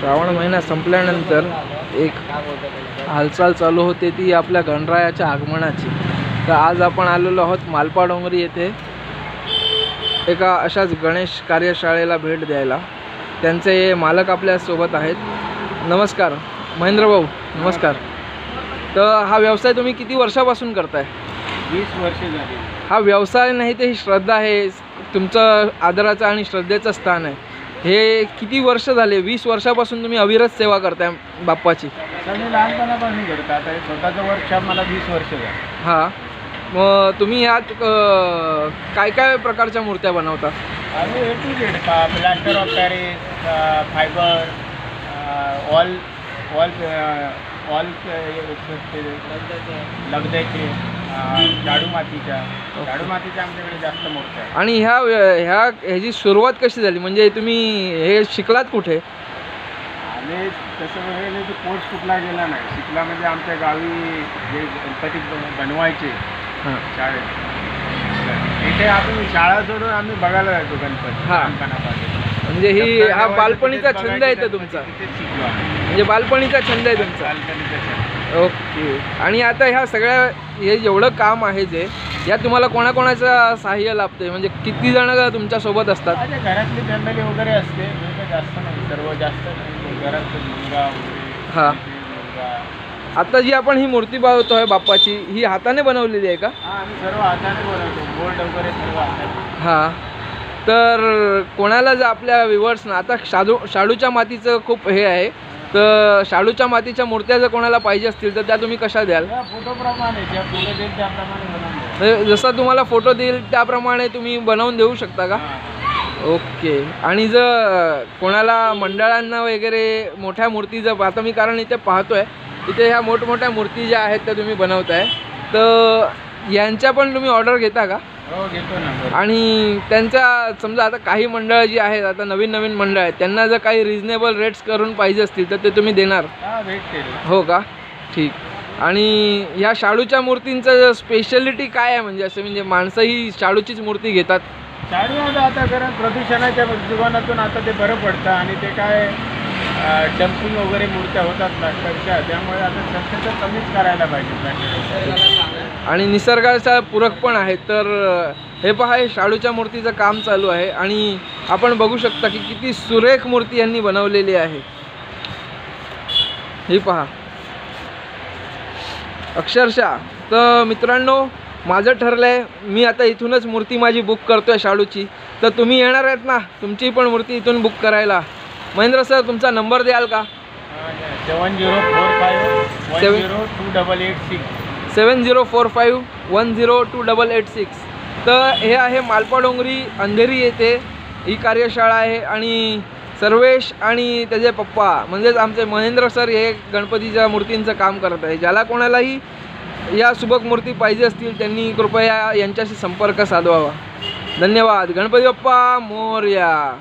श्रावण महिना संपल्यानंतर एक हालचाल चालू होते ती आपल्या गणरायाच्या आगमनाची. तर आज आपण आलेलो आहोत मालपा डोंगरी येथे. एका अशाच गणेश कार्यशाळेला भेट द्यायला. त्यांचे मालक आपल्यासोबत आहेत. नमस्कार. महेंद्र भाऊ नमस्कार. तर हा व्यवसाय तुम्ही किती वर्षापासून करताय? वीस वर्ष झाली. हा व्यवसाय नाही तर ही श्रद्धा आहे. तुमचं आदराचं आणि श्रद्धेचं स्थान आहे. हे किती वर्ष झाले वीस वर्षापासून तुम्ही अविरत सेवा करताय बाप्पाची आता मी लहानपणापासून करतो आता हे स्वतःचं वर्कशॉप मला वीस वर्ष झालं हां मग तुम्ही ह्यात अं, काय काय प्रकारच्या मूर्त्या बनवता आम्ही ए टू झेड का plaster of Paris fibre all all all लगद्याचे झाडू मातीच्या. झाडू मातीच्या आमच्याकडे जास्त आणि ह्या व्य- ह्या ह्याची सुरुवात कशी झाली? म्हणजे तुम्ही हे शिकलात कुठे? आम्ही तसं वगैरे नाही कोर्स कुठला गेला नाही. शिकला म्हणजे आमच्या गावी जे गणपती बन- बनवायचे. हां. शाळेत. इथे आपण शाळा सोडून आम्ही बघायला जायचो गणपती हा. लहानपणापासून. म्हणजे ही हा बालपणीचा छंद आहे तर तुमचा. म्हणजे बालपणीचा छंद आहे तुमचा. बालपणीचा छंद. ओके. आणि आता ह्या सगळ्या हे जेवढं काम आहे जे यात तुम्हाला कोणाकोणाचं सहाय्य लाभते म्हणजे किती जण तुमच्यासोबत असतात? माझ्या घरातली फॅमिली वगैरे असते. मी जास्त नाही. सर्व जास्त नाही. घरात मुलगा वगैरे हा. मुलगा आता जी आपण ही मूर्ती पाहतोय बाप्पाची ही हाताने बनवलेली आहे का? हा आम्ही सर्व हाताने बनवतो. बोर्ड वगैरे सर्व हाताने. हां. तर कोणाला जर आपल्या विवर्सना आता शाडू शाडूच्या मातीचं खूप हे आहे. तर शाडूच्या मातीच्या मूर्त्या जर कोणाला पाहिजे असतील तर त्या तुम्ही कशा द्याल फोटोप्रमाणे ज्या फोटो देईल त्याप्रमाणे बनवून देऊ. म्हणजे जसा तुम्हाला फोटो देईल त्याप्रमाणे तुम्ही बनवून देऊ शकता का. ओके आणि जर कोणाला मंडळांना वगैरे मोठ्या मूर्ती जर आता मी कारण इथे पाहतोय इथे ह्या मोठमोठ्या मूर्ती ज्या आहेत त्या तुम्ही बनवताय तर यांच्या पण तुम्ही ऑर्डर घेता का. आणि त्यांच्या समजा आता काही मंडळ जी आहेत आता नवीन नवीन मंडळ आहेत त्यांना जर काही रिजनेबल रेट्स करून पाहिजे असतील तर ते तुम्ही देणार. हा हो का? ठीक. आणि ह्या शाडूच्या मूर्तींचं स्पेशालिटी काय आहे? म्हणजे असं म्हणजे माणसं ही शाडूचीच मूर्ती घेतात? शाडू आता आता कारण प्रदूषणाच्या जीवनातून आता ते बरं पडतं आणि ते काय डम्पिंग वगैरे मूर्त्या होतात प्लास्टरच्या त्यामुळे आता शक्यतो कमीच करायला पाहिजे. प्लास्टर आणि निसर्गाचा पूरक पण आहे. तर हे पहा हे शाडूच्या मूर्तीचं काम चालू आहे आणि आपण बघू शकता की किती सुरेख मूर्ती यांनी बनवलेली आहे. ही पहा. अक्षरशः तर मित्रांनो माझं ठरलं आहे मी आता इथूनच मूर्ती माझी बुक करतोय शाडूची. तर तुम्ही येणार आहेत ना तुमची पण मूर्ती इथून बुक करायला. महेंद्र सर तुमचा नंबर द्याल का? Seven zero four five one Seven- zero two double eight six. Seven zero four five one zero two double eight six. तर हे आहे मालपा डोंगरी अंधेरी येथे. ही कार्यशाळा आहे आणि सर्वेश आणि त्याचे पप्पा म्हणजेच आमचे महेंद्र सर हे गणपतीच्या मूर्तींचं काम करत आहे. ज्याला कोणालाही या सुबक मूर्ती पाहिजे असतील त्यांनी कृपया यांच्याशी संपर्क साधवावा. धन्यवाद. गणपती बाप्पा मोर्या.